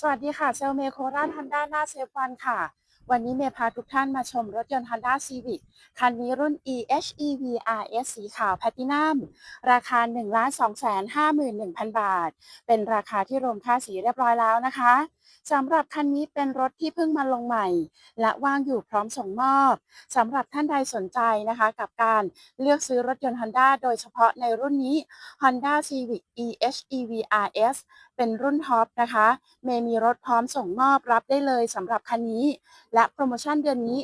สวัสดีค่ะเซลเมโคราชฮอนด้าหน้าเซฟวันค่ะ วันนี้เมย์พาทุกท่านมาชมรถยนต์ Honda Civic คันนี้รุ่น EHEV RS สีขาวแพลตินัมราคา 1 2 5 1 0 0 0 บาท เป็นราคาที่รวมค่าสีเรียบร้อยแล้วนะคะสำหรับคันนี้เป็นรถที่เพิ่งมาลงใหม่ และว่างอยู่พร้อมส่งมอบสำหรับท่านใดสนใจนะคะ กับการเลือกซื้อรถยนต์ Honda โดยเฉพาะในรุ่นนี้ Honda Civic EHEV RS เป็นรุ่นท็อปนะคะ เมย์มีรถพร้อมส่งมอบรับได้เลยสำหรับคันนี้ และโปรโมชั่นเดือนนี้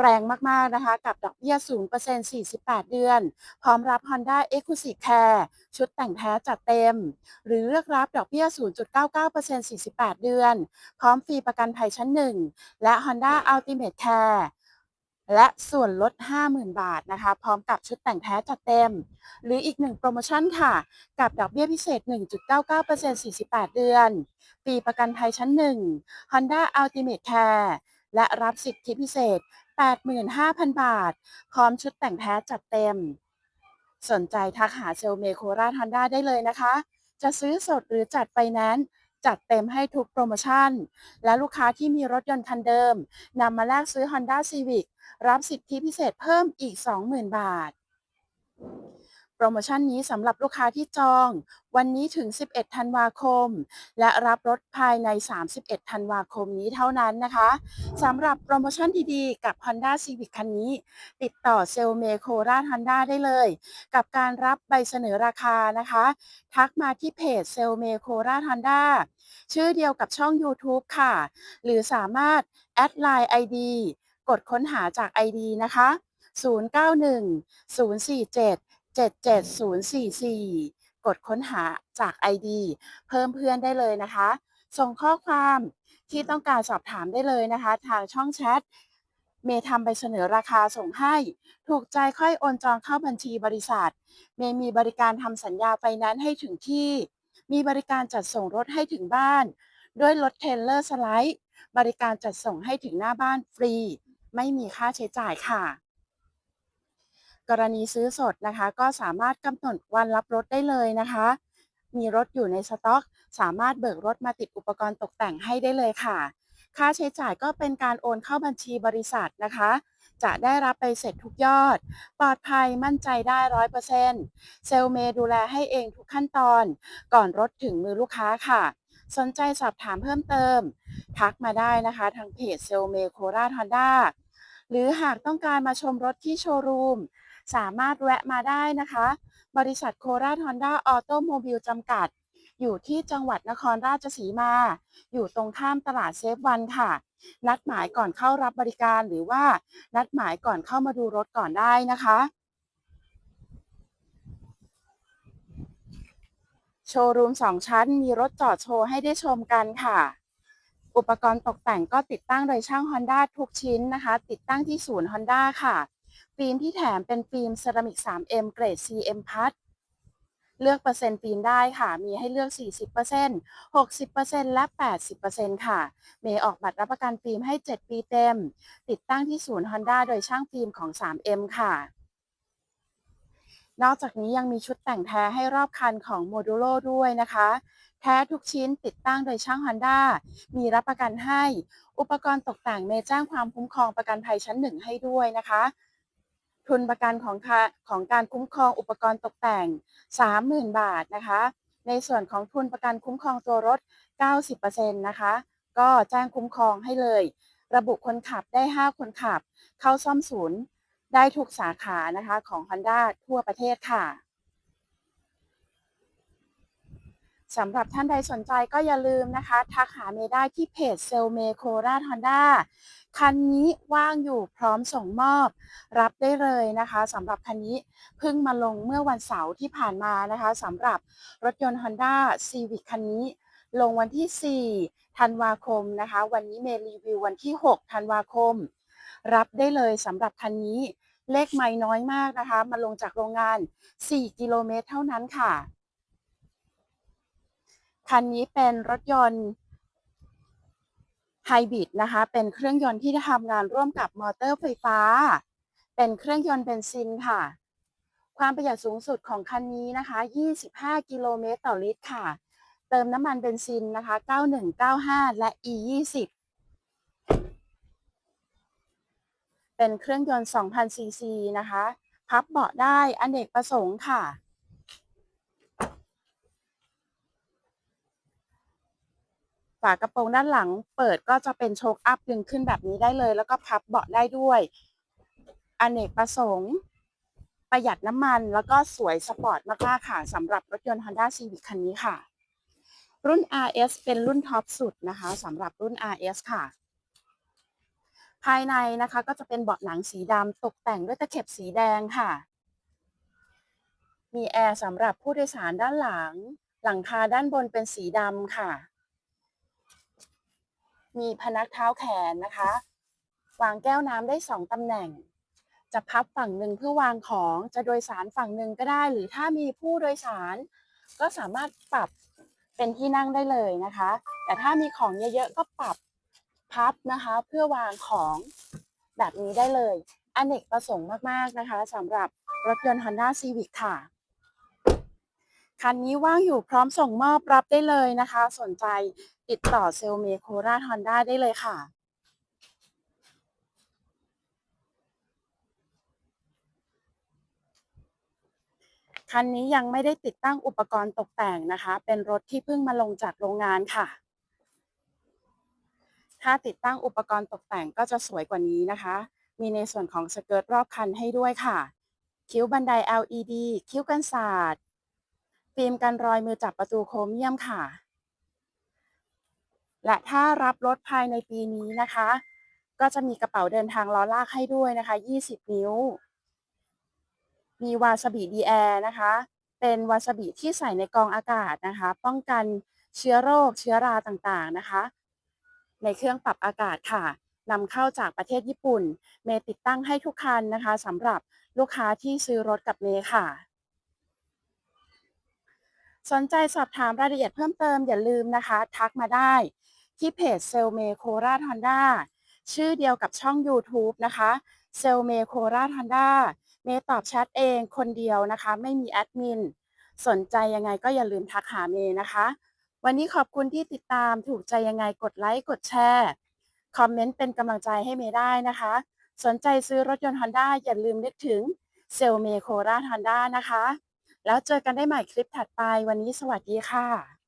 แรงมาก ๆ นะคะ กับดอกเบี้ย 0% 48 เดือน พร้อมรับ Honda Exclusive Care ชุดแต่งแท้จัดเต็ม หรือเลือกรับดอกเบี้ย 0.99% 48 เดือน พร้อมฟรีประกันภัยชั้น 1 และ Honda Ultimate Care และส่วนลด 50,000 บาทนะคะ พร้อมกับชุดแต่งแท้จัดเต็ม หรืออีกหนึ่งโปรโมชั่นค่ะ กับดอกเบี้ยพิเศษ 1.99% 48 เดือนฟรีประกันภัยชั้น 1 Honda Ultimate Care และรับสิทธิพิเศษ 85,000 บาท พร้อมชุดแต่งแท้จัดเต็ม สนใจทักหาเซลเมโคราชฮอนด้าได้เลยนะคะ จะซื้อสดหรือจัดไฟแนนซ์ จัดเต็มให้ทุกโปรโมชั่น และลูกค้าที่มีรถยนต์คันเดิมนำมาแลกซื้อ Honda Civic รับสิทธิพิเศษเพิ่มอีก 20,000 บาท โปรโมชั่นนี้สำหรับลูกค้าที่จอง วันนี้ถึง 11 ธันวาคม และรับรถภายใน 31 ธันวาคมนี้เท่านั้นนะคะสำหรับโปรโมชั่นดีๆ กับ Honda Civic คันนี้ ติดต่อเซลเมโคราชฮอนด้าได้เลย กับการรับใบเสนอราคานะคะ ทักมาที่เพจเซลเมโคราชฮอนด้าชื่อเดียวกับช่อง YouTube ค่ะ หรือสามารถแอดไลน์ ID กดค้นหาจาก ID นะคะ 091 047 77044 กดค้นหาจาก ID เพิ่มเพื่อนได้เลยนะคะ ส่งข้อความที่ต้องการสอบถามได้เลยนะคะ ทางช่องแชทเมย์ทำใบเสนอราคาส่งให้ ถูกใจค่อยโอนจองเข้าบัญชีบริษัท เมย์มีบริการทำสัญญาไฟแนนซ์ให้ถึงที่ มีบริการจัดส่งรถให้ถึงบ้าน ด้วยรถเทรลเลอร์สไลด์ บริการจัดส่งให้ถึงหน้าบ้านฟรี ไม่มีค่าใช้จ่ายค่ะ กรณีซื้อสดนะคะ ก็สามารถกำหนดวันรับรถได้เลยนะคะ มีรถอยู่ในสต็อก สามารถเบิกรถมาติดอุปกรณ์ตกแต่งให้ได้เลยค่ะ ค่าใช้จ่ายก็เป็นการโอนเข้าบัญชีบริษัทนะคะ จะได้รับไปเสร็จทุกยอด ปลอดภัยมั่นใจได้ร้อยเปอร์เซ็นต์เซลเมดูแลให้เองทุกขั้นตอน ก่อนรถถึงมือลูกค้าค่ะสนใจสอบถามเพิ่มเติม ทักมาได้นะคะทางเพจเซลเมโคราชฮอนด้าหรือหากต้องการมาชมรถที่โชว์รูม สามารถแวะมาได้นะคะ บริษัทโคราชฮอนด้าออโตโมบิลจำกัด อยู่ที่จังหวัดนครราชสีมา อยู่ตรงข้ามตลาดเซฟวันค่ะ นัดหมายก่อนเข้ารับบริการหรือว่านัดหมายก่อนเข้ามาดูรถก่อนได้นะคะโชว์รูมสองชั้น มีรถจอดโชว์ให้ได้ชมกันค่ะ อุปกรณ์ตกแต่งก็ติดตั้งโดยช่าง Honda ทุกชิ้นนะคะ ติดตั้งที่ศูนย์ Honda ค่ะ ฟิล์มที่แถมเป็นฟิล์มเซรามิก 3M เกรด CM พัดเลือกเปอร์เซ็นต์ฟิล์มได้ค่ะ มีให้เลือก 40% 60%และ 80%ค่ะ เมย์ออกบัตรรับประกันฟิล์มให้ 7 ปีเต็ม ติดตั้งที่ศูนย์ Honda โดยช่างฟิล์มของ 3M ค่ะ นอกจากนี้ยังมีชุดแต่งแท้ให้รอบคันของ Modulo ด้วยนะคะ แท้ทุกชิ้นติดตั้งโดยช่าง Honda มีรับประกันให้ อุปกรณ์ตกแต่งเมย์จ้างความคุ้มครองประกันภัยชั้นหนึ่งให้ด้วยนะคะ ทุนประกันของค่าของการคุ้มครองอุปกรณ์ตกแต่ง 30,000 บาทนะคะ ในส่วนของทุนประกันคุ้มครองตัวรถ 90%นะคะ ก็แจ้งคุ้มครองให้เลย ระบุคนขับได้ 5 คนขับ เข้าซ่อมศูนย์ได้ทุกสาขานะคะของ Honda ทั่วประเทศค่ะ สำหรับท่านใดสนใจก็อย่าลืมนะคะ ทักหาเมย์ได้ที่เพจเซลเมโคราชฮอนด้าคันนี้ว่างอยู่พร้อมส่งมอบ รับได้เลยนะคะสำหรับคันนี้เพิ่งมาลงเมื่อวันเสาร์ที่ผ่านมานะคะสำหรับรถยนต์ Honda Civic คันนี้ ลงวันที่ 4 ธันวาคมนะคะ วันนี้เมย์รีวิววันที่ 6 ธันวาคม รับได้เลยสำหรับคันนี้เลขไม่น้อยมากนะคะ มาลงจากโรงงาน 4 กิโลเมตรเท่านั้นค่ะ คันนี้เป็นรถยนต์ไฮบริดนะคะ เป็นเครื่องยนต์ที่ทำงานร่วมกับมอเตอร์ไฟฟ้า เป็นเครื่องยนต์เบนซินค่ะ ความประหยัดสูงสุดของคันนี้นะคะ 25 กิโลเมตรต่อลิตรค่ะ เติมน้ำมันเบนซินนะคะ 9195 และ E 20 เป็นเครื่องยนต์ 2,000 ซีซีนะคะ พับเบาะได้อเนกประสงค์ค่ะ ฝากระโปรงด้านหลัง เปิดก็จะเป็นโชคอัพดึงขึ้นแบบนี้ได้เลย แล้วก็พับเบาะได้ด้วยอเนกประสงค์ ประหยัดน้ำมันแล้วก็สวยสปอร์ตมากๆค่ะสำหรับรถยนต์ Honda Civic คันนี้ค่ะ รุ่น RS เป็นรุ่นท็อปสุดนะคะสำหรับรุ่น RS ค่ะ ภายในนะคะก็จะเป็นเบาะหนังสีดำตกแต่งด้วยตะเข็บสีแดงค่ะ มีแอร์สำหรับผู้โดยสารด้านหลัง หลังคาด้านบนเป็นสีดำค่ะ มีพนักเท้าแขนนะคะ วางแก้วน้ำได้สองตำแหน่ง จะพับฝั่งหนึ่งเพื่อวางของจะโดยสารฝั่งหนึ่งก็ได้ หรือถ้ามีผู้โดยสาร ก็สามารถปรับเป็นที่นั่งได้เลยนะคะ แต่ถ้ามีของเยอะๆก็ปรับพับนะคะเพื่อวางของแบบนี้ได้เลย อเนกประสงค์มากๆนะคะสำหรับรถยนต์ Honda Civic ค่ะ คันนี้ว่างอยู่พร้อมส่งมอบรับได้เลยนะคะ สนใจติดต่อเซลเมโคราชฮอนด้าได้เลยค่ะคันนี้ยังไม่ได้ติดตั้งอุปกรณ์ตกแต่งนะคะ เป็นรถที่เพิ่งมาลงจากโรงงานค่ะ ถ้าติดตั้งอุปกรณ์ตกแต่งก็จะสวยกว่านี้นะคะ มีในส่วนของสเกิร์ตรอบคันให้ด้วยค่ะ คิ้วบันได LED คิ้วกันศาสตร์ ฟิล์มกันรอยมือจับประตูโครเมียมค่ะ และถ้ารับรถภายในปีนี้นะคะ ก็จะมีกระเป๋าเดินทางล้อลากให้ด้วยนะคะ 20 นิ้ว มีวาซาบิดีแอร์นะคะ เป็นวาซาบิที่ใส่ในกองอากาศนะคะ ป้องกันเชื้อโรคเชื้อราต่างๆนะคะ ในเครื่องปรับอากาศค่ะนำเข้าจากประเทศญี่ปุ่น เมย์ติดตั้งให้ทุกคันนะคะสำหรับลูกค้าที่ซื้อรถกับเมย์ค่ะ สนใจสอบถามรายละเอียดเพิ่มเติมอย่าลืมนะคะ ทักมาได้ ที่เพจเซลเมโคราชฮอนด้าชื่อเดียวกับช่อง YouTube นะคะเซลเมโคราชฮอนด้าเมย์ตอบแชทเองคนเดียวนะคะ ไม่มีแอดมิน สนใจยังไงก็อย่าลืมทักหาเมย์นะคะ วันนี้ขอบคุณที่ติดตามถูกใจยังไงกดไลค์กดแชร์คอมเมนต์เป็นกำลังใจให้เมย์ได้นะคะ สนใจซื้อรถยนต์ Honda อย่าลืมนึกถึงเซลเมโคราชฮอนด้านะคะ แล้วเจอกันได้ใหม่คลิปถัดไปวันนี้สวัสดีค่ะ